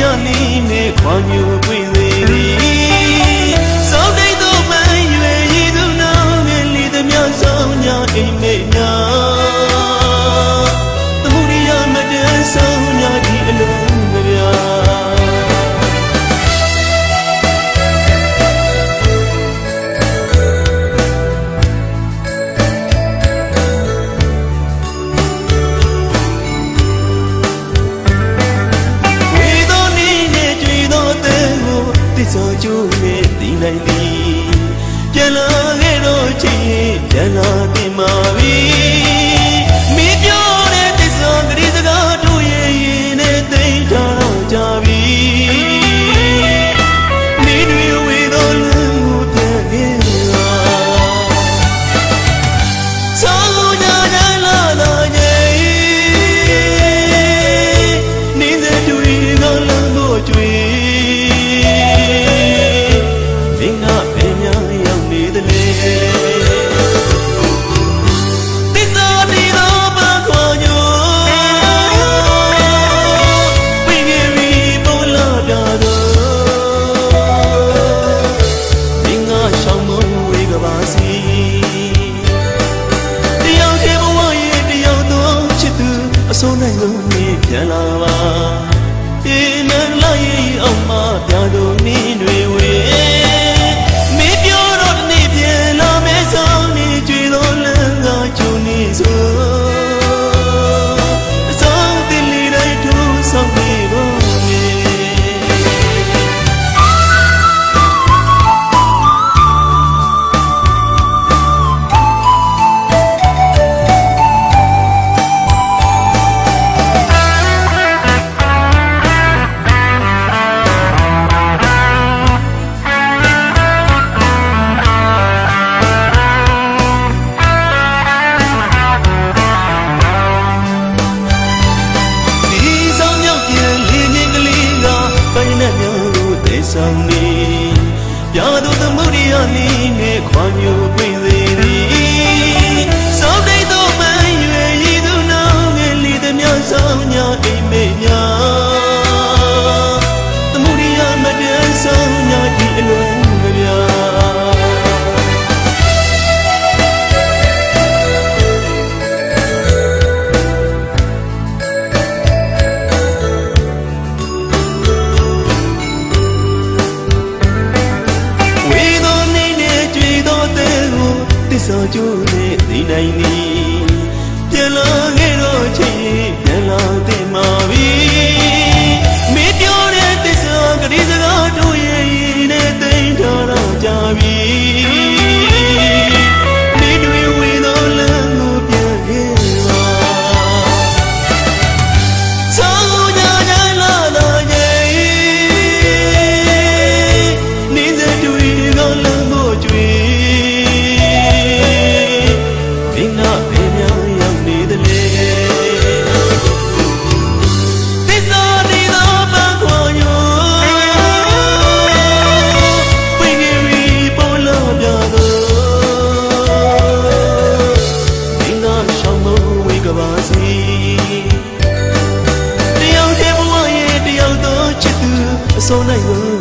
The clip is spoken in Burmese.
yanine kwan ဆိုကြိုးနဲ့တည်နိုင်သည်ပြန်လာခဲ့တော့ချင်းပြန်လာတင်ပါပြီ 天蓝。 သူသမုဒိယနီနဲ့ခွန်မျိုးပင်စေ စောကျိုးနဲ့ဒီနိုင်သည်ပြလော so naive.